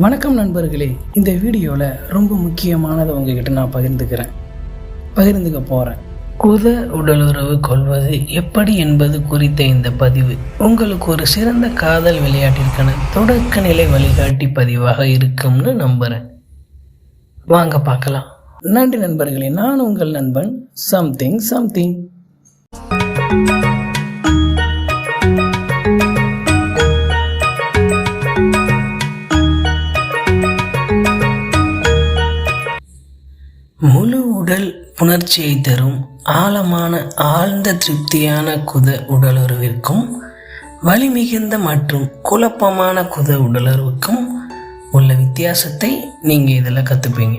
வணக்கம் நண்பர்களே. இந்த வீடியோவில் ரொம்ப முக்கியமானதை உங்ககிட்ட நான் பகிர்ந்துக்கிறேன். பகிர்ந்துக்க போகிறேன் குத உடலுறவு கொள்வது எப்படி என்பது குறித்த இந்த பதிவு உங்களுக்கு ஒரு சிறந்த காதல் விளையாட்டிற்கான தொடக்க நிலை வழிகாட்டி பதிவாக இருக்கும்னு நம்புகிறேன் வாங்க பார்க்கலாம். நன்றி நண்பர்களே நான் உங்கள் நண்பன் சம்திங் சம்திங். முழு உடல் புணர்ச்சியை தரும் ஆழமான ஆழ்ந்த திருப்தியான குத உடலுறவிற்கும் வலிமிகுந்த மற்றும் குழப்பமான குத உடலுறவுக்கும் உள்ள வித்தியாசத்தை நீங்கள் இதில் கற்றுப்பீங்க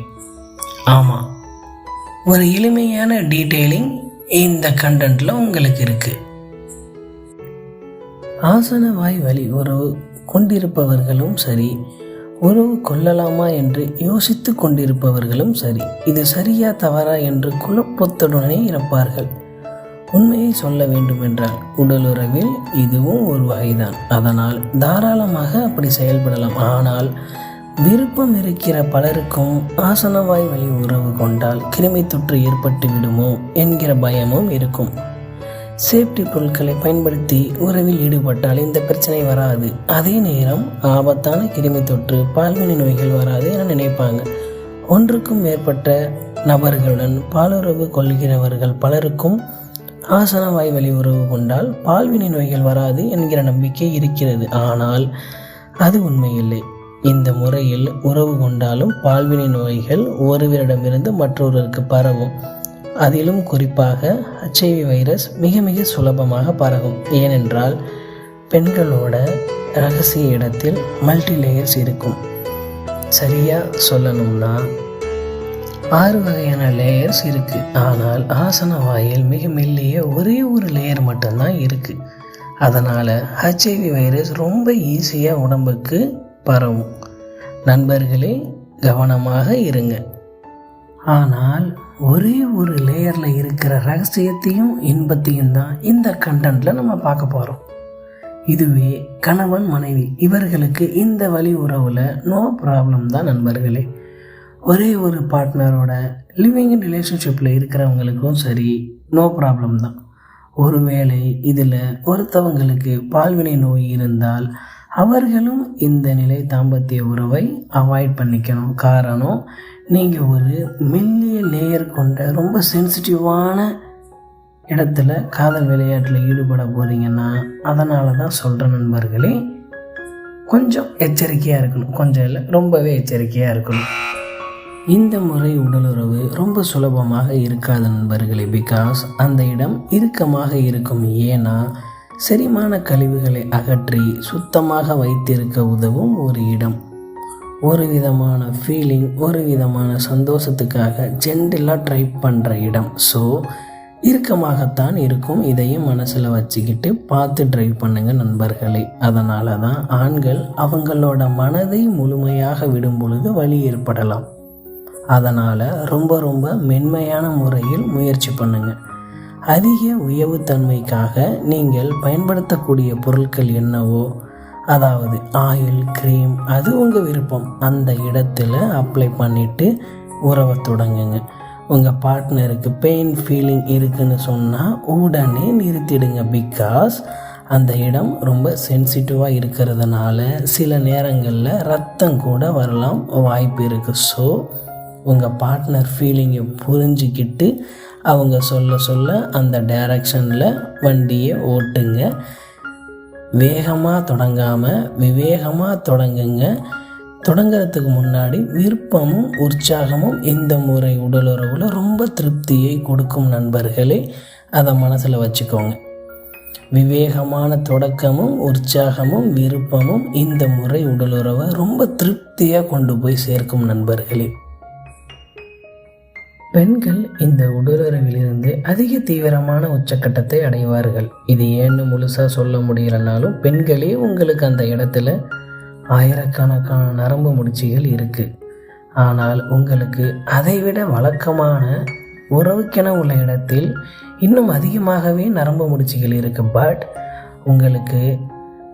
ஆமாம் ஒரு எளிமையான டீட்டெயிலிங் இந்த கண்டென்ட்டில் உங்களுக்கு இருக்குது ஆசன வாய் வலி உறவு கொண்டிருப்பவர்களும் சரி உறவு கொள்ளலாமா என்று யோசித்து கொண்டிருப்பவர்களும் சரி. இது சரியா தவறா என்று குழப்பத்துடனே இருப்பார்கள். உண்மையை சொல்ல வேண்டுமென்றால் உடலுறவில் இதுவும் ஒரு வகைதான். அதனால் தாராளமாக அப்படி செயல்படலாம். ஆனால் விருப்பம் இருக்கிற பலருக்கும் ஆசனவாய் வழி உறவு கொண்டால் கிருமி தொற்று ஏற்பட்டு விடுமோ என்கிற பயமும் இருக்கும். சேஃப்டி பொருட்களை பயன்படுத்தி உறவில் ஈடுபட்டால் இந்த பிரச்சனை வராது. அதே நேரம் ஆபத்தான கிருமி தொற்று பால்வினை நோய்கள் வராது என நினைப்பாங்க. ஒன்றுக்கும் மேற்பட்ட நபர்களுடன் பாலுறவு கொள்கிறவர்கள் பலருக்கும் ஆசன வாய்வழி உறவு கொண்டால் பால்வினை நோய்கள் வராது என்கிற நம்பிக்கை இருக்கிறது. ஆனால் அது உண்மையில்லை. இந்த முறையில் உறவு கொண்டாலும் பால்வினை நோய்கள் ஒருவரிடமிருந்து மற்றொருவருக்கு பரவும். அதிலும் குறிப்பாக ஹெச்ஐவி வைரஸ் மிக மிக சுலபமாக பரவும். ஏனென்றால் பெண்களோட ரகசிய இடத்தில் மல்டி லேயர்ஸ் இருக்கும். சரியாக சொல்லணும்னா ஆறு வகையான லேயர்ஸ் இருக்குது ஆனால் ஆசன வாயில் மிக மெல்லிய ஒரே ஒரு லேயர் மட்டும்தான் இருக்குது அதனால் ஹெச்ஐவி வைரஸ் ரொம்ப ஈஸியாக உடம்புக்கு பரவும். நண்பர்களே கவனமாக இருங்க. ஆனால் ஒரே ஒரு லேயரில் இருக்கிற ரகசியத்தையும் இன்பத்தையும் தான் இந்த கண்டென்ட்டில் நம்ம பார்க்க போகிறோம் இதுவே கணவன் மனைவி இவர்களுக்கு இந்த வழி உறவில் நோ ப்ராப்ளம் தான் நண்பர்களே. ஒரே ஒரு பார்ட்னரோட லிவிங் ரிலேஷன்ஷிப்பில் இருக்கிறவங்களுக்கும் சரி நோ ப்ராப்ளம் தான். ஒருவேளை இதில் ஒருத்தவங்களுக்கு பால்வினை நோய் இருந்தால் அவர்களும் இந்த நிலை தாம்பத்திய உறவை அவாய்ட் பண்ணிக்கணும். காரணம் நீங்கள் ஒரு மெல்லிய லேயர் கொண்ட ரொம்ப சென்சிட்டிவான இடத்துல காதல் விளையாட்டில் ஈடுபட போகிறீங்கன்னா அதனால தான் சொல்கிற நண்பர்களே கொஞ்சம் எச்சரிக்கையாக இருக்கணும். கொஞ்சம் இல்லை ரொம்பவே எச்சரிக்கையாக இருக்கணும். இந்த முறை உடலுறவு ரொம்ப சுலபமாக இருக்காது நண்பர்களே பிகாஸ் அந்த இடம் இறுக்கமாக இருக்கும். ஏன்னா செரிமான கழிவுகளை அகற்றி சுத்தமாக வைத்திருக்க உதவும் ஒரு இடம். ஒரு விதமான ஃபீலிங் ஒரு விதமான சந்தோஷத்துக்காக ஜென்டிலாக ட்ரை பண்ணுற இடம். ஸோ இறுக்கமாகத்தான் இருக்கும் இதையும் மனசில் வச்சுக்கிட்டு பார்த்து ட்ரைவ் பண்ணுங்க நண்பர்களே. அதனால தான் ஆண்கள் அவங்களோட மனதை முழுமையாக விடும் பொழுது வழி ஏற்படலாம். அதனால் ரொம்ப ரொம்ப மென்மையான முறையில் முயற்சி பண்ணுங்கள் அதிக உயவுத்தன்மைக்காக நீங்கள் பயன்படுத்தக்கூடிய பொருட்கள் என்னவோ அதாவது ஆயில் க்ரீம் அது உங்கள் விருப்பம். அந்த இடத்துல அப்ளை பண்ணிவிட்டு உறவை தொடங்குங்க. உங்கள் பார்ட்னருக்கு பெயின் ஃபீலிங் இருக்குன்னு சொன்னால் உடனே நிறுத்திடுங்க பிகாஸ் அந்த இடம் ரொம்ப சென்சிட்டிவாக இருக்கிறதுனால சில நேரங்களில் ரத்தம் கூட வரலாம் வாய்ப்பு இருக்குது ஸோ உங்கள் பார்ட்னர் ஃபீலிங்கை புரிஞ்சிக்கிட்டு அவங்க சொல்ல சொல்ல அந்த டைரக்ஷனில் வண்டியை ஓட்டுங்க. வேகமாக தொடங்காமல் விவேகமாக தொடங்குங்க. தொடங்கிறதுக்கு முன்னாடி விருப்பமும் உற்சாகமும் இந்த முறை உடலுறவில் ரொம்ப திருப்தியை கொடுக்கும் நண்பர்களே அதை மனசில் வச்சுக்கோங்க. விவேகமான தொடக்கமும் உற்சாகமும் விருப்பமும் இந்த முறை உடலுறவை ரொம்ப திருப்தியாக கொண்டு போய் சேர்க்கும் நண்பர்களே. பெண்கள் இந்த உடலுறவிலிருந்து அதிக தீவிரமான உச்சக்கட்டத்தை அடைவார்கள். இது ஏன்னு முழுசாக சொல்ல முடியலனாலும் பெண்களே உங்களுக்கு அந்த இடத்துல ஆயிரக்கணக்கான நரம்பு முடிச்சுகள் இருக்குது ஆனால் உங்களுக்கு அதைவிட வழக்கமான உறவுக்கென உள்ள இடத்தில் இன்னும் அதிகமாகவே நரம்பு முடிச்சுகள் இருக்குது பட் உங்களுக்கு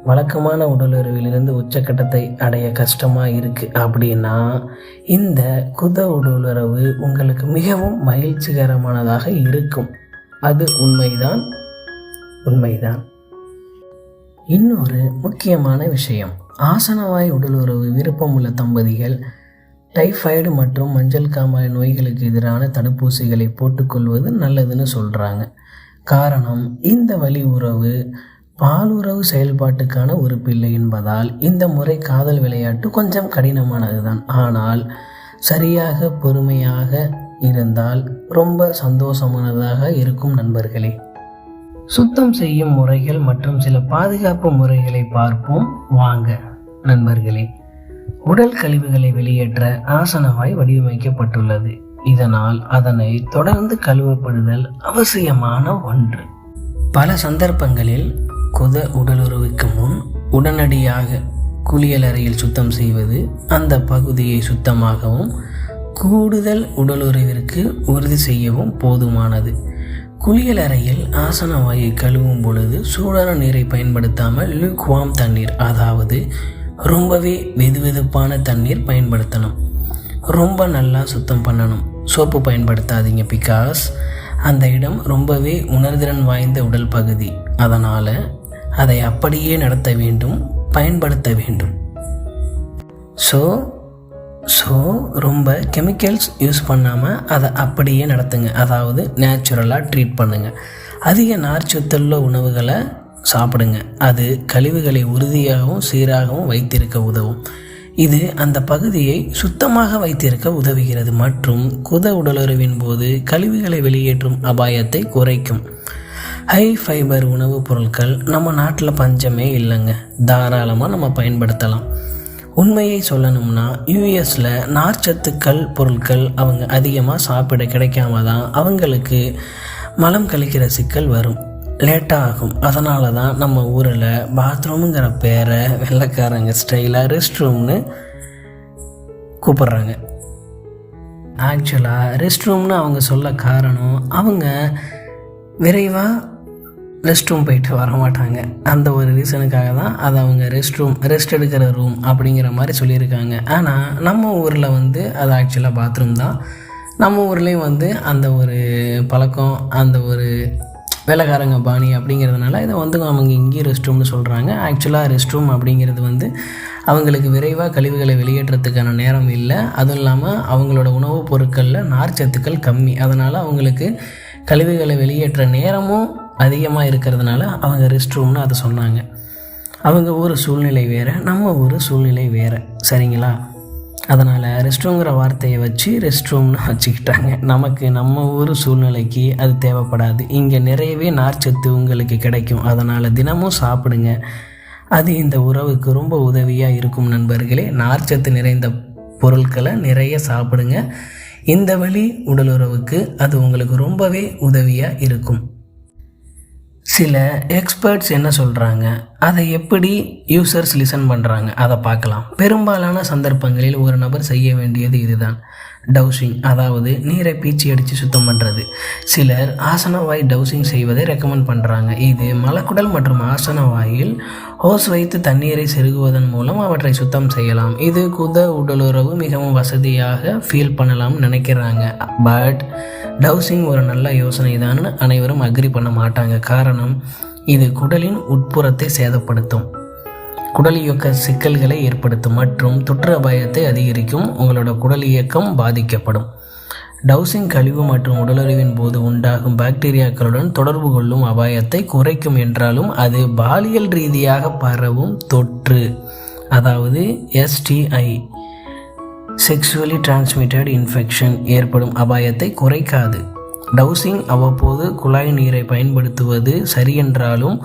வழக்கமான உடலுறவிலிருந்து உச்சக்கட்டத்தை அடைய கஷ்டமாக இருக்குது அப்படின்னா இந்த குத உடலுறவு உங்களுக்கு மிகவும் மகிழ்ச்சிகரமானதாக இருக்கும். அது உண்மைதான்? உண்மைதான். இன்னொரு முக்கியமான விஷயம். ஆசனவாய் உடலுறவு விருப்பமுள்ள தம்பதிகள் டைஃபாய்டு மற்றும் மஞ்சள் காமாலை நோய்களுக்கு எதிரான தடுப்பூசிகளை போட்டுக்கொள்வது நல்லதுன்னு சொல்கிறாங்க காரணம் இந்த வழி உறவு பாலுறவு செயல்பாட்டுக்கான ஒரு பிள்ளை என்பதால் இந்த முறை காதல் விளையாட்டு கொஞ்சம் கடினமானது தான் ஆனால் சரியாக பொறுமையாக இருந்தால் ரொம்ப சந்தோஷமானதாக இருக்கும் நண்பர்களே. சுத்தம் செய்யும் முறைகள் மற்றும் சில பாதுகாப்பு முறைகளை பார்ப்போம். வாங்க நண்பர்களே. உடல் கழிவுகளை வெளியேற்ற ஆசனவாய் வடிவமைக்கப்பட்டுள்ளது. இதனால் அதனை தொடர்ந்து கழுவப்படுதல் அவசியமான ஒன்று. பல சந்தர்ப்பங்களில் குத உடலுறவுக்கு முன் உடனடியாக குளியலறையில் சுத்தம் செய்வது அந்த பகுதியை சுத்தமாகவும் கூடுதல் உடலுறவிற்கு உறுதி செய்யவும் போதுமானது. குளியலறையில் ஆசன வாயை கழுவும் பொழுது சூடான நீரை பயன்படுத்தாமல் லுக்வாம் தண்ணீர் அதாவது ரொம்பவே வெதுவெதுப்பான தண்ணீர் பயன்படுத்தணும். ரொம்ப நல்லா சுத்தம் பண்ணணும். சோப்பு பயன்படுத்தாதீங்க பிகாஸ் அந்த இடம் ரொம்பவே உணர்திறன் வாய்ந்த உடல் பகுதி. அதனால் அதை அப்படியே நடத்த வேண்டும் பயன்படுத்த வேண்டும். ஸோ ஸோ ரொம்ப கெமிக்கல்ஸ் யூஸ் பண்ணாமல் அதை அப்படியே நடத்துங்க. அதாவது நேச்சுரலாக ட்ரீட் பண்ணுங்கள் அதிக நார்ச்சத்துள்ள உணவுகளை சாப்பிடுங்க. அது கழிவுகளை உறுதியாகவும் சீராகவும் வைத்திருக்க உதவும். இது அந்த பகுதியை சுத்தமாக வைத்திருக்க உதவுகிறது. மற்றும் குத உடலுறவின் போது கழிவுகளை வெளியேற்றும் அபாயத்தை குறைக்கும். ஹை ஃபைபர் உணவுப் பொருட்கள் நம்ம நாட்டில் பஞ்சமே இல்லைங்க. தாராளமாக நம்ம பயன்படுத்தலாம். உண்மையை சொல்லணும்னா யூஎஸில் நார்ச்சத்துக்கள் பொருட்கள் அவங்க அதிகமாக சாப்பிட கிடைக்காம தான் அவங்களுக்கு மலம் கழிக்கிற சிக்கல் வரும். லேட்டாக ஆகும். அதனால தான் நம்ம ஊரில் பாத்ரூமுங்கிற பேரை வெள்ளைக்காரங்க ஸ்டைலாக ரெஸ்ட் ரூம்னு கூப்பிட்றாங்க. ஆக்சுவலாக ரெஸ்ட் ரூம்னு அவங்க சொல்ல காரணம் அவங்க விரைவாக ரெஸ்ட் ரூம் போயிட்டு வர மாட்டாங்க. அந்த ஒரு ரீசனுக்காக தான் அதை அவங்க ரெஸ்ட் ரூம் ரெஸ்ட் எடுக்கிற ரூம் அப்படிங்கிற மாதிரி சொல்லியிருக்காங்க. ஆனால் நம்ம ஊரில் வந்து அது ஆக்சுவலாக பாத்ரூம் தான். நம்ம ஊர்லேயும் வந்து அந்த ஒரு பழக்கம் அந்த ஒரு வேலைக்காரங்க பாணி அப்படிங்கிறதுனால இதை வந்து அவங்க இங்கேயும் ரெஸ்ட் ரூம்னு சொல்கிறாங்க ஆக்சுவலாக ரெஸ்ட் ரூம் அப்படிங்கிறது வந்து அவங்களுக்கு விரைவாக கழிவுகளை வெளியேற்றத்துக்கான நேரம் இல்லை. அதுவும் இல்லாமல் அவங்களோட உணவுப் பொருட்களில் நார்ச்சத்துக்கள் கம்மி. அதனால் அவங்களுக்கு கழிவுகளை வெளியேற்ற நேரமும் அதிகமாக இருக்கிறதுனால அவங்க ரெஸ்ட் ரூம்னு அதை சொன்னாங்க. அவங்க ஊர் சூழ்நிலை வேறு நம்ம ஊர் சூழ்நிலை வேறு. சரிங்களா? அதனால் ரெஸ்ட் ரூம்ங்கிற வார்த்தையை வச்சு ரெஸ்ட் ரூம்னு வச்சுக்கிட்டாங்க. நமக்கு நம்ம ஊர் சூழ்நிலைக்கு அது தேவைப்படாது. இங்கே நிறையவே நார்ச்சத்து உங்களுக்கு கிடைக்கும். அதனால் தினமும் சாப்பிடுங்க. அது இந்த உறவுக்கு ரொம்ப உதவியாக இருக்கும் நண்பர்களே. நார்ச்சத்து நிறைந்த பொருட்களை நிறைய சாப்பிடுங்க. இந்த வழி உடலுறவுக்கு அது உங்களுக்கு ரொம்பவே உதவியாக இருக்கும். சில எக்ஸ்பர்ட்ஸ் என்ன சொல்கிறாங்க அதை எப்படி யூசர்ஸ் லிசன் பண்ணுறாங்க அதை பார்க்கலாம். பெரும்பாலான சந்தர்ப்பங்களில் ஒரு நபர் செய்ய வேண்டியது இதுதான். டவுசிங் அதாவது நீரை பீச்சி அடித்து சுத்தம் பண்ணுறது சிலர் ஆசனவாய் டவுசிங் செய்வதை ரெக்கமெண்ட் பண்ணுறாங்க இது மலக்குடல் மற்றும் ஆசனவாயில் ஹோஸ் வைத்து தண்ணீரை செருகுவதன் மூலம் அவற்றை சுத்தம் செய்யலாம். இது குத உடலுறவு மிகவும் வசதியாக ஃபீல் பண்ணலாம்னு நினைக்கிறாங்க. பட் டவுசிங் ஒரு நல்ல யோசனை தான். அனைவரும் அக்ரி பண்ண மாட்டாங்க. காரணம் இது குடலின் உட்புறத்தை சேதப்படுத்தும். குடல் இயக்க சிக்கல்களை ஏற்படுத்தும் மற்றும் தொற்று அபாயத்தை அதிகரிக்கும். உங்களோட குடல் இயக்கம் பாதிக்கப்படும். டவுசிங் கழிவு மற்றும் உடலுறவின் போது உண்டாகும் பாக்டீரியாக்களுடன் தொடர்பு கொள்ளும் அபாயத்தை குறைக்கும் என்றாலும் அது பாலியல் ரீதியாக பரவும் தொற்று. அதாவது எஸ்டிஐ செக்ஷுவலி டிரான்ஸ்மிட்டட் இன்ஃபெக்ஷன் ஏற்படும் அபாயத்தை குறைக்காது. டவுசிங் அவ்வப்போது குழாய் நீரை பயன்படுத்துவது சரியென்றாலும்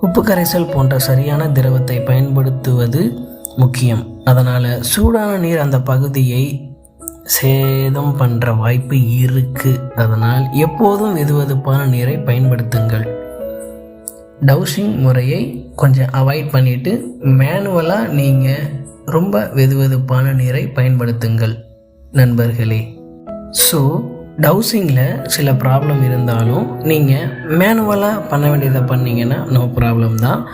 உப்பு கரைசல் போன்ற சரியான திரவத்தை பயன்படுத்துவது முக்கியம். அதனால் சூடான நீர் அந்த பகுதியை சேதம் பண்ணுற வாய்ப்பு இருக்குது அதனால் எப்போதும் வெதுவெதுப்பான நீரை பயன்படுத்துங்கள். டவுசிங் முறையை கொஞ்சம் அவாய்ட் பண்ணிவிட்டு மேனுவலாக நீங்கள் ரொம்ப வெதுவெதுப்பான நீரை பயன்படுத்துங்கள் நண்பர்களே. ஸோ டவுசிங்கில் சில ப்ராப்ளம் இருந்தாலும் நீங்கள் மேனுவலாக பண்ண வேண்டியதை பண்ணீங்கன்னா நோ ப்ராப்ளம் தான்.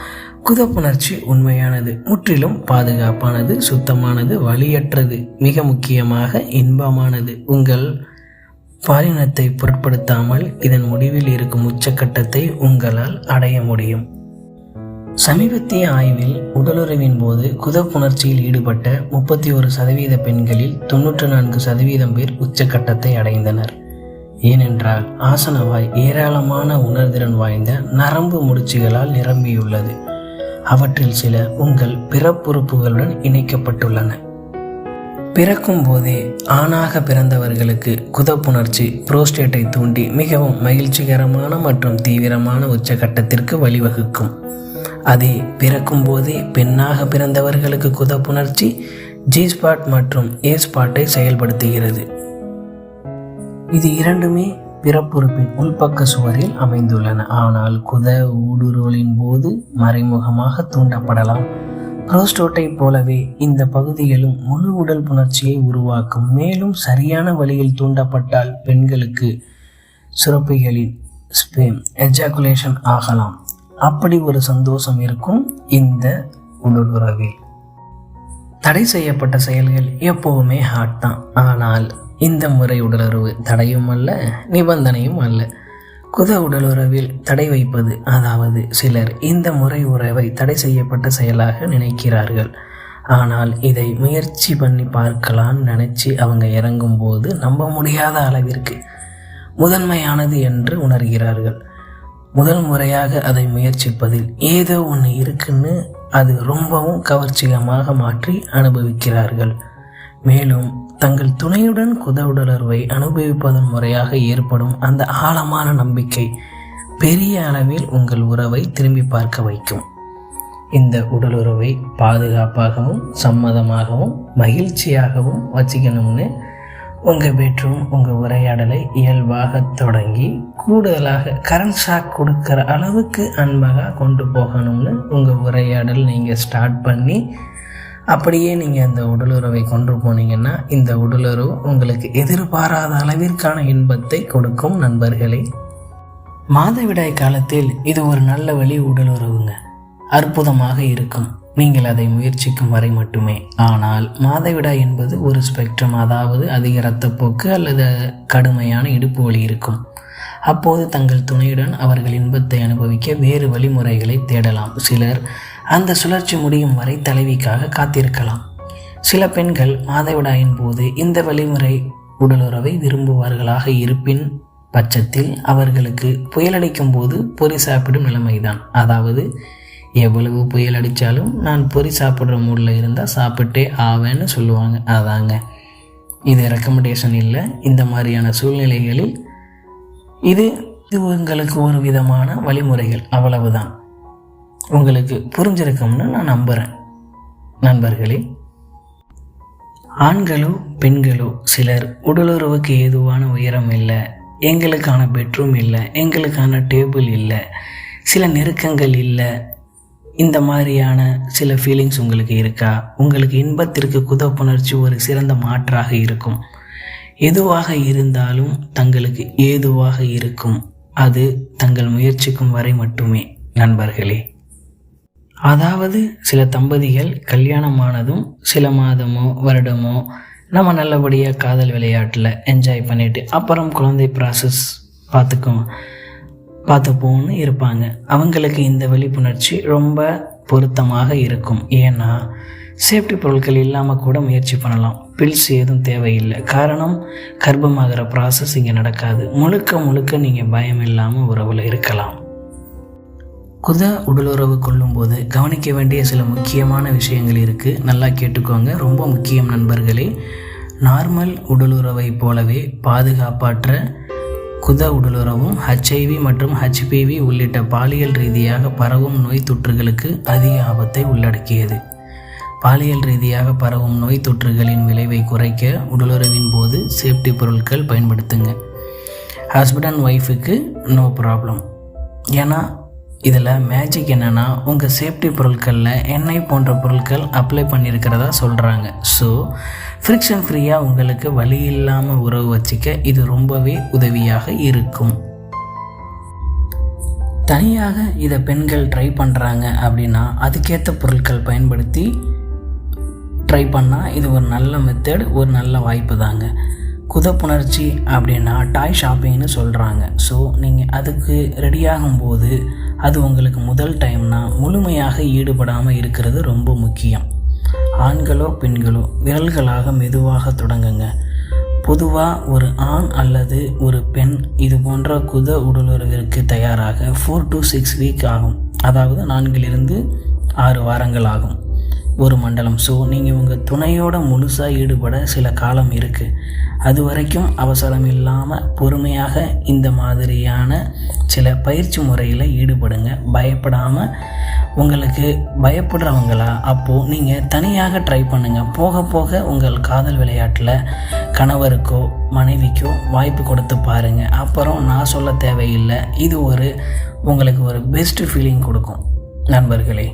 குதப்புணர்ச்சி உண்மையானது முற்றிலும் பாதுகாப்பானது சுத்தமானது வழியற்றது மிக முக்கியமாக இன்பமானது. உங்கள் பாலினத்தை பொருட்படுத்தாமல் இதன் முடிவில் இருக்கும் உச்சக்கட்டத்தை உங்களால் அடைய முடியும். சமீபத்திய ஆய்வில் உடலுறவின் போது குதப்புணர்ச்சியில் ஈடுபட்ட முப்பத்தி ஒரு சதவீத பெண்களில் தொன்னூற்று நான்கு சதவீதம் பேர் உச்சக்கட்டத்தை அடைந்தனர். ஏனென்றால் ஆசனவாய் ஏராளமான உணர்திறன் வாய்ந்த நரம்பு முடிச்சுகளால் நிரம்பியுள்ளது. அவற்றில் சில உங்கள் பிறப்புறுப்புகளுடன் இணைக்கப்பட்டுள்ளன. பிறக்கும் போதே ஆணாக பிறந்தவர்களுக்கு குதப்புணர்ச்சி புரோஸ்டேட்டை தூண்டி மிகவும் மகிழ்ச்சிகரமான மற்றும் தீவிரமான உச்சகட்டத்திற்கு வழிவகுக்கும். அதே பிறக்கும் போதே பெண்ணாக பிறந்தவர்களுக்கு குதப்புணர்ச்சி ஜி ஸ்பாட் மற்றும் ஏ ஸ்பாட்டை செயல்படுத்துகிறது. இது இரண்டுமே பிறப்புறுப்பின் உள்பக்க சுவரில் அமைந்துள்ளன. ஆனால் குத ஊடுருவலின் போது மறைமுகமாக தூண்டப்படலாம். புரோஸ்டோட்டை போலவே இந்த பகுதிகளும் முழு உடல் புணர்ச்சியை உருவாக்கும். மேலும் சரியான வழியில் தூண்டப்பட்டால் பெண்களுக்கு சுரப்பிகளின் ஸ்பேம் எஜாகுலேஷன் ஆகலாம். அப்படி ஒரு சந்தோஷம் இருக்கும் இந்த உடலுறவில். தடை செய்யப்பட்ட செயல்கள் எப்போவுமே ஹாட் தான். ஆனால் இந்த முறை உடலுறவு தடையும் அல்ல நிபந்தனையும் அல்ல. குத உடலுறவில் தடை வைப்பது அதாவது சிலர் இந்த முறை உறவை தடை செய்யப்பட்ட செயலாக நினைக்கிறார்கள். ஆனால் இதை முயற்சி பண்ணி பார்க்கலான்னு நினச்சி அவங்க இறங்கும்போது நம்ப முடியாத அளவிற்கு முதன்மையானது என்று உணர்கிறார்கள். முதல் முறையாக அதை முயற்சிப்பதில் ஏதோ ஒன்று இருக்குன்னு அது ரொம்பவும் கவர்ச்சிகமாக மாற்றி அனுபவிக்கிறார்கள். மேலும் தங்கள் துணையுடன் குத உடலுறவை அனுபவிப்பதன் முறையாக ஏற்படும் அந்த ஆழமான நம்பிக்கை பெரிய அளவில் உங்கள் உறவை திரும்பி பார்க்க வைக்கும். இந்த உடலுறவை பாதுகாப்பாகவும் சம்மதமாகவும் மகிழ்ச்சியாகவும் வச்சுக்கணும்னு உங்கள் பெட்ரூம் உங்கள் உரையாடலை இயல்பாக தொடங்கி கூடுதலாக கரண்ட் ஷாக் கொடுக்குற அளவுக்கு அன்பாக கொண்டு போகணும்னு உங்கள் உரையாடல் நீங்கள் ஸ்டார்ட் பண்ணி அப்படியே நீங்கள் அந்த உடலுறவை கொண்டு போனீங்கன்னா இந்த உடலுறவு உங்களுக்கு எதிர்பாராத அளவிற்கான இன்பத்தை கொடுக்கும் நண்பர்களே. மாதவிடாய் காலத்தில் இது ஒரு நல்ல வழி உடலுறவுங்க. அற்புதமாக இருக்கும். நீங்கள் அதை முயற்சிக்கும் வரை மட்டுமே. ஆனால் மாதவிடாய் என்பது ஒரு ஸ்பெக்ட்ரம் அதாவது அதிக இரத்தப்போக்கு அல்லது கடுமையான இடுப்பு வலி இருக்கும். அப்போது தங்கள் துணையுடன் அவர்கள் இன்பத்தை அனுபவிக்க வேறு வழிமுறைகளை தேடலாம். சிலர் அந்த சுழற்சி முடியும் வரை தலைவிக்காக காத்திருக்கலாம். சில பெண்கள் மாதவிடாயின் போது இந்த வழிமுறை உடலுறவை விரும்புவார்களாக இருப்பின் பட்சத்தில் அவர்களுக்கு புயலடிக்கும் போது பொறி சாப்பிடும் நிலைமைதான். அதாவது எவ்வளவு புயல் அடித்தாலும் நான் பொறி சாப்பிட்ற மூடில் இருந்தால் சாப்பிட்டே ஆவேன்னு சொல்லுவாங்க. அதாங்க. இது ரெக்கமெண்டேஷன் இல்லை. இந்த மாதிரியான சூழ்நிலைகளில் இது இது உங்களுக்கு ஒரு விதமான வழிமுறைகள். அவ்வளவுதான். உங்களுக்கு புரிஞ்சிருக்கும்னு நான் நம்புகிறேன் நண்பர்களே ஆண்களோ பெண்களோ சிலர் உடலுறவுக்கு ஏதுவான உயரம் இல்லை எங்களுக்கான பெட்ரூம் இல்லை எங்களுக்கான டேபிள் இல்லை சில நெருக்கங்கள் இல்லை இந்த மாதிரியான சில ஃபீலிங்ஸ் உங்களுக்கு இருக்கா? உங்களுக்கு இன்பத்திற்கு குதப்புணர்ச்சி ஒரு சிறந்த மாற்றாக இருக்கும். எதுவாக இருந்தாலும் தங்களுக்கு ஏதுவாக இருக்கும். அது தங்கள் முயற்சிக்கும் வரை மட்டுமே நண்பர்களே. அதாவது சில தம்பதிகள் கல்யாணமானதும் சில மாதமோ வருடமோ நம்ம நல்லபடியாக காதல் விளையாட்டில் என்ஜாய் பண்ணிவிட்டு அப்புறம் குழந்தை ப்ராசஸ் பார்த்துக்கும் பார்த்துப்போன்னு இருப்பாங்க. அவங்களுக்கு இந்த விழிப்புணர்ச்சி ரொம்ப பொருத்தமாக இருக்கும். ஏன்னா சேஃப்டி பொருட்கள் இல்லாமல் கூட முயற்சி பண்ணலாம். பில்ஸ் எதுவும் தேவையில்லை. காரணம் கர்ப்பமாகிற ப்ராசஸ் இங்கே நடக்காது. முழுக்க முழுக்க நீங்கள் பயம் இல்லாமல் உறவில் இருக்கலாம். குத உடலுறவு கொள்ளும்போது கவனிக்க வேண்டிய சில முக்கியமான விஷயங்கள் இருக்குது நல்லா கேட்டுக்கோங்க. ரொம்ப முக்கியம் நண்பர்களே. நார்மல் உடலுறவை போலவே பாதுகாப்பாற்ற குத உடலுறவும் ஹச்ஐவி மற்றும் ஹச்பிவி உள்ளிட்ட பாலியல் ரீதியாக பரவும் நோய் தொற்றுகளுக்கு அதிக ஆபத்தை உள்ளடக்கியது. பாலியல் ரீதியாக பரவும் நோய் தொற்றுகளின் விளைவை குறைக்க உடலுறவின் போது சேஃப்டி பொருட்கள் பயன்படுத்துங்க. ஹஸ்பண்ட் அண்ட் ஒய்ஃபுக்கு நோ ப்ராப்ளம் ஏன்னா இதில் மேஜிக் என்னென்னா உங்கள் சேஃப்டி பொருட்களில் எண்ணெய் போன்ற பொருட்கள் அப்ளை பண்ணியிருக்கிறதா சொல்கிறாங்க ஸோ ஃப்ரிக்ஷன் ஃப்ரீயாக உங்களுக்கு வழி இல்லாமல் உறவு வச்சுக்க இது ரொம்பவே உதவியாக இருக்கும். தனியாக இதை பெண்கள் ட்ரை பண்ணுறாங்க அப்படின்னா அதுக்கேற்ற பொருட்கள் பயன்படுத்தி ட்ரை பண்ணால் இது ஒரு நல்ல மெத்தட் ஒரு நல்ல வாய்ப்பு தாங்க. குதப்புணர்ச்சி அப்படின்னா டாய் ஷாப்பிங்னு சொல்கிறாங்க ஸோ நீங்கள் அதுக்கு ரெடியாகும்போது அது உங்களுக்கு முதல் டைம்னா முழுமையாக ஈடுபடாமல் இருக்கிறது ரொம்ப முக்கியம். ஆண்களோ பெண்களோ விரல்களாக மெதுவாக தொடங்குங்க. பொதுவாக ஒரு ஆண் அல்லது ஒரு பெண் இது போன்ற குத உடலுறவிற்கு தயாராக ஃபோர் டு சிக்ஸ் வீக் ஆகும். அதாவது நான்கிலிருந்து ஆறு வாரங்கள் ஆகும். ஒரு மண்டலம். ஸோ நீங்கள் உங்கள் துணையோட முழுசாக ஈடுபட சில காலம் இருக்குது அது வரைக்கும் அவசரம் இல்லாமல் பொறுமையாக இந்த மாதிரியான சில பயிற்சி முறையில் ஈடுபடுங்க. பயப்படாமல் உங்களுக்கு பயப்படுறவங்களா அப்போது நீங்கள் தனியாக ட்ரை பண்ணுங்கள் போக போக உங்கள் காதல் விளையாட்டில் கணவருக்கோ மனைவிக்கோ வாய்ப்பு கொடுத்து பாருங்கள் அப்புறம் நான் சொல்ல தேவையில்லை. இது ஒரு உங்களுக்கு ஒரு பெஸ்ட் ஃபீலிங் கொடுக்கும். நண்பர்களே.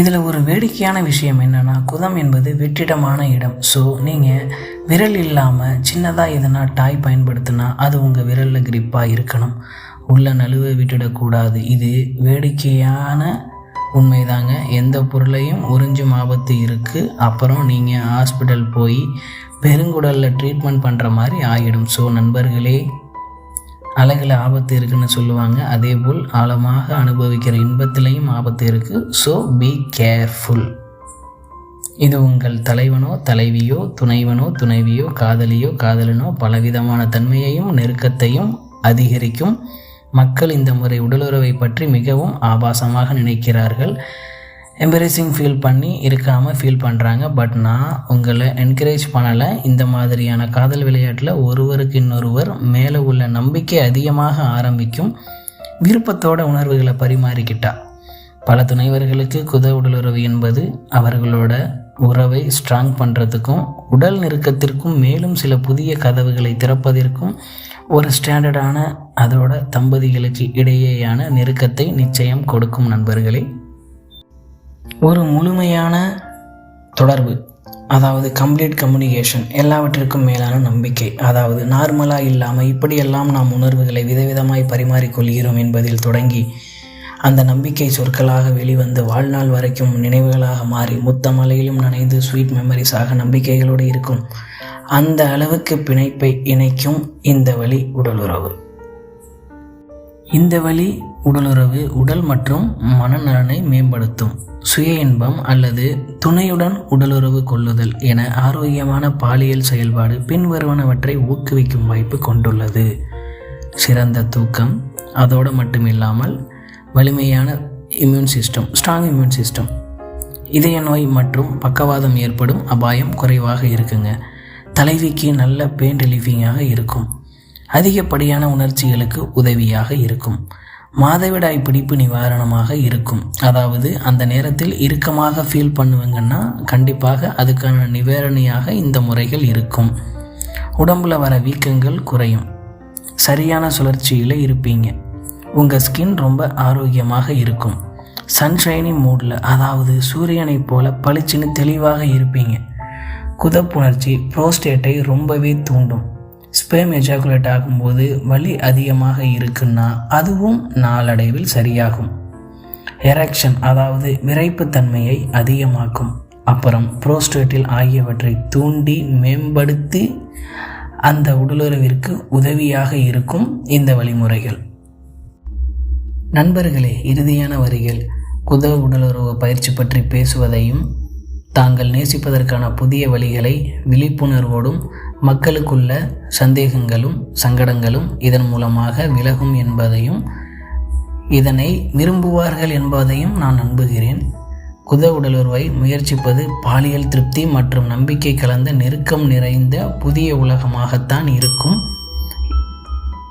இதில் ஒரு வேடிக்கையான விஷயம் என்னென்னா குதம் என்பது வெற்றிடமான இடம். ஸோ நீங்கள் விரல் இல்லாமல் சின்னதாக எதனா டாய் பயன்படுத்தினா அது உங்கள் விரலில் கிரிப்பாக இருக்கணும். உள்ள நழுவ விட்டுடக்கூடாது. இது வேடிக்கையான உண்மைதாங்க. எந்த பொருளையும் உறிஞ்சும் ஆபத்து இருக்குது அப்புறம் நீங்கள் ஹாஸ்பிட்டல் போய் பெருங்குடலில் ட்ரீட்மெண்ட் பண்ணுற மாதிரி ஆகிடும் ஸோ நண்பர்களே அழகில் ஆபத்து இருக்குன்னு சொல்லுவாங்க. அதே போல் ஆழமாக அனுபவிக்கிற இன்பத்திலையும் ஆபத்து இருக்குது ஸோ பி கேர்ஃபுல் இது உங்கள் தலைவனோ தலைவியோ துணைவனோ துணைவியோ காதலியோ காதலனோ பலவிதமான தன்மையையும் நெருக்கத்தையும் அதிகரிக்கும். மக்கள் இந்த முறை உடலுறவை பற்றி மிகவும் ஆபாசமாக நினைக்கிறார்கள். எம்பரேசிங் ஃபீல் பண்ணி இருக்காமல் ஃபீல் பண்ணுறாங்க பட் நான் உங்களை என்கரேஜ் பண்ணலை. இந்த மாதிரியான காதல் விளையாட்டில் ஒருவருக்கு இன்னொருவர் மேலே உள்ள நம்பிக்கை அதிகமாக ஆரம்பிக்கும் விருப்பத்தோட உணர்வுகளை பரிமாறிக்கிட்டா. பல துணைவர்களுக்கு குத உடலுறவு என்பது அவர்களோட உறவை ஸ்ட்ராங் பண்ணுறதுக்கும் உடல் நெருக்கத்திற்கும் மேலும் சில புதிய கதவுகளை திறப்பதற்கும் ஒரு ஸ்டாண்டர்டான அதோட தம்பதிகளுக்கு இடையேயான நெருக்கத்தை நிச்சயம் கொடுக்கும் நண்பர்களே. ஒரு முழுமையான தொடர்பு அதாவது கம்ப்ளீட் கம்யூனிகேஷன் எல்லாவற்றிற்கும் மேலான நம்பிக்கை அதாவது நார்மலாக இல்லாமல் இப்படியெல்லாம் நாம் உணர்வுகளை விதவிதமாய் பரிமாறிக்கொள்கிறோம் என்பதில் தொடங்கி அந்த நம்பிக்கை சொற்களாக வெளிவந்து வாழ்நாள் வரைக்கும் நினைவுகளாக மாறி முத்தமலையிலும் நனைந்து ஸ்வீட் மெமரிஸாக நம்பிக்கைகளோடு இருக்கும் அந்த அளவுக்கு பிணைப்பை இணைக்கும் இந்த வழி உடலுறவு. இந்த வழி உடலுறவு உடல் மற்றும் மனநலனை மேம்படுத்தும். சுய இன்பம் அல்லது துணையுடன் உடலுறவு கொள்ளுதல் என ஆரோக்கியமான பாலியல் செயல்பாடு பின்வருவனவற்றை ஊக்குவிக்கும் வாய்ப்பு கொண்டுள்ளது. சிறந்த தூக்கம் அதோடு மட்டுமில்லாமல் வலிமையான immune system strong immune system இதய நோய் மற்றும் பக்கவாதம் ஏற்படும் அபாயம் குறைவாக இருக்குங்க. தலைவிக்கு நல்ல பெயின் ரிலீஃபிங்காக இருக்கும். அதிகப்படியான உணர்ச்சிகளுக்கு உதவியாக இருக்கும். மாதவிடாய் பிடிப்பு நிவாரணமாக இருக்கும். அதாவது அந்த நேரத்தில் இறுக்கமாக ஃபீல் பண்ணுவீங்கன்னா கண்டிப்பாக அதுக்கான நிவாரணியாக இந்த முறைகள் இருக்கும். உடம்புல வர வீக்கங்கள் குறையும். சரியான சுழற்சியில் இருப்பீங்க. உங்கள் ஸ்கின் ரொம்ப ஆரோக்கியமாக இருக்கும். சன்ஷைனி மூடில் அதாவது சூரியனை போல பளிச்சுன்னு தெளிவாக இருப்பீங்க. குதப்புணர்ச்சி புரோஸ்டேட்டை ரொம்பவே தூண்டும். ஸ்பேம் எஜாகுலேட் ஆகும்போது வலி அதிகமாக இருக்குன்னா அதுவும் நாளடைவில் சரியாகும். எரக்ஷன் அதாவது விரைப்புத்தன்மையை அதிகமாக்கும். அப்புறம் புரோஸ்டேட்டில் ஆகியவற்றை தூண்டி மேம்படுத்தி அந்த உடலுறவிற்கு உதவியாக இருக்கும் இந்த வழிமுறைகள். நண்பர்களே இறுதியான வரிகள் குத உடலுறவு பயிற்சி பற்றி பேசுவதையும் தாங்கள் நேசிப்பதற்கான புதிய வழிகளை விழிப்புணர்வோடும் மக்களுக்குள்ள சந்தேகங்களும் சங்கடங்களும் இதன் மூலமாக விலகும் என்பதையும் இதனை விரும்புவார்கள் என்பதையும் நான் நம்புகிறேன். குத உடலுறவை முயற்சிப்பது பாலியல் திருப்தி மற்றும் நம்பிக்கை கலந்த நெருக்கம் நிறைந்த புதிய உலகமாகத்தான் இருக்கும்.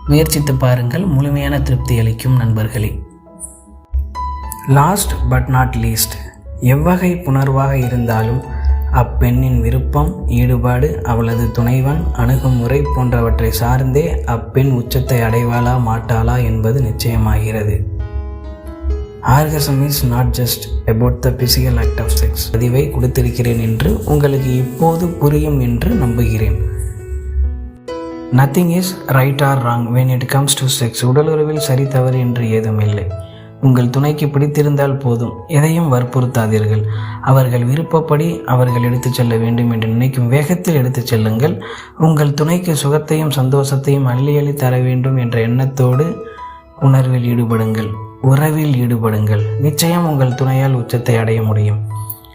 முயற்சித்து பாருங்கள் முழுமையான திருப்தி அளிக்கும் நண்பர்களே. லாஸ்ட் பட் நாட் லீஸ்ட் எவ்வகை புணர்வாக இருந்தாலும் அப்பெண்ணின் விருப்பம் ஈடுபாடு அவளது துணைவன் அணுகுமுறை போன்றவற்றை சார்ந்தே அப்பெண் உச்சத்தை அடைவாளா மாட்டாளா என்பது நிச்சயமாகிறது. Orgasm is not just about the physical act of sex பதிவை கொடுத்திருக்கிறேன் என்று உங்களுக்கு இப்போது புரியும் என்று நம்புகிறேன். Nothing is right or wrong when it comes to sex உடலுறவில் சரி தவறு என்று ஏதும் இல்லை. உங்கள் துணைக்கு பிடித்திருந்தால் போதும். எதையும் வற்புறுத்தாதீர்கள். அவர்கள் விருப்பப்படி அவர்கள் எடுத்துச் செல்ல வேண்டும் என்று நினைக்கும் வேகத்தில் எடுத்துச் செல்லுங்கள். உங்கள் துணைக்கு சுகத்தையும் சந்தோஷத்தையும் அள்ளி அள்ளி தர வேண்டும் என்ற எண்ணத்தோடு உணர்வில் ஈடுபடுங்கள். உறவில் ஈடுபடுங்கள். நிச்சயம் உங்கள் துணையால் உச்சத்தை அடைய முடியும்.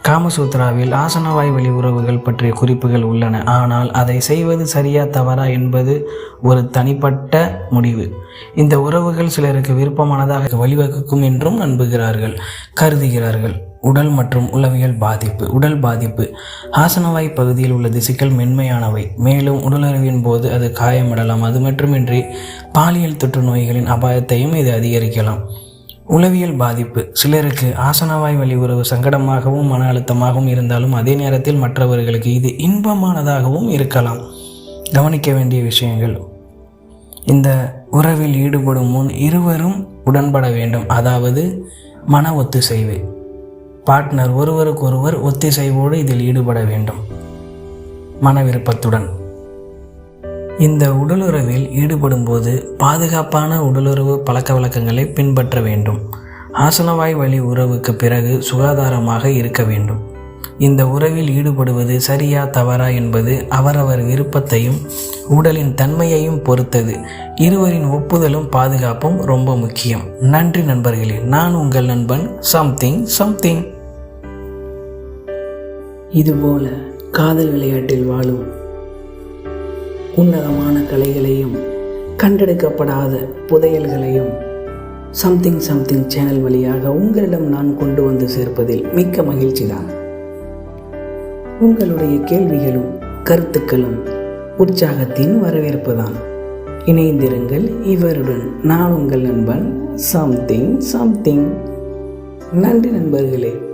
காமசூத்ராவில் ஆசனவாய் வழி உறவுகள் பற்றிய குறிப்புகள் உள்ளன. ஆனால் அதை செய்வது சரியா தவறா என்பது ஒரு தனிப்பட்ட முடிவு. இந்த உறவுகள் சிலருக்கு விருப்பமானதாக வழிவகுக்கும் என்றும் நம்புகிறார்கள். கருதுகிறார்கள். உடல் மற்றும் உளவியல் பாதிப்பு உடல் பாதிப்பு. ஆசனவாய் பகுதியில் உள்ள திசுக்கள் மென்மையானவை. மேலும் உடலுறவின் போது அது காயமிடலாம். அது மட்டுமின்றி பாலியல் தொற்று நோய்களின் அபாயத்தையும் இது அதிகரிக்கலாம். உளவியல் பாதிப்பு. சிலருக்கு ஆசனவாய் வழி உறவு சங்கடமாகவும் மன அழுத்தமாகவும் இருந்தாலும் அதே நேரத்தில் மற்றவர்களுக்கு இது இன்பமானதாகவும் இருக்கலாம். கவனிக்க வேண்டிய விஷயங்கள். இந்த உறவில் ஈடுபடும் முன் இருவரும் உடன்பட வேண்டும். அதாவது மன ஒத்திசைவு. பார்ட்னர் ஒருவருக்கொருவர் ஒத்திசைவோடு இதில் ஈடுபட வேண்டும். மன விருப்பத்துடன். இந்த உடலுறவில் ஈடுபடும்போது பாதுகாப்பான உடலுறவு பழக்க வழக்கங்களை பின்பற்ற வேண்டும். ஆசனவாய் வழி உறவுக்கு பிறகு சுகாதாரமாக இருக்க வேண்டும். இந்த உறவில் ஈடுபடுவது சரியா தவறா என்பது அவரவர் விருப்பத்தையும் உடலின் தன்மையையும் பொறுத்தது. இருவரின் ஒப்புதலும் பாதுகாப்பும் ரொம்ப முக்கியம். நன்றி நண்பர்களே நான் உங்கள் நண்பன் சம்திங் சம்திங். இதுபோல காதல் விளையாட்டில் வாழும் உன்னதமான கலைகளையும் கண்டெடுக்கப்படாத புதையல்களையும் சம்திங் சம்திங் சேனல் வழியாக உங்களிடம் நான் கொண்டு வந்து சேர்ப்பதில் மிக்க மகிழ்ச்சி தான் உங்களுடைய கேள்விகளும் கருத்துக்களும் உற்சாகத்தின் வரவேற்பு தான் இணைந்திருங்கள் இவருடன் நான் உங்கள் நண்பன் சம்திங் சம்திங் நன்றி நண்பர்களே.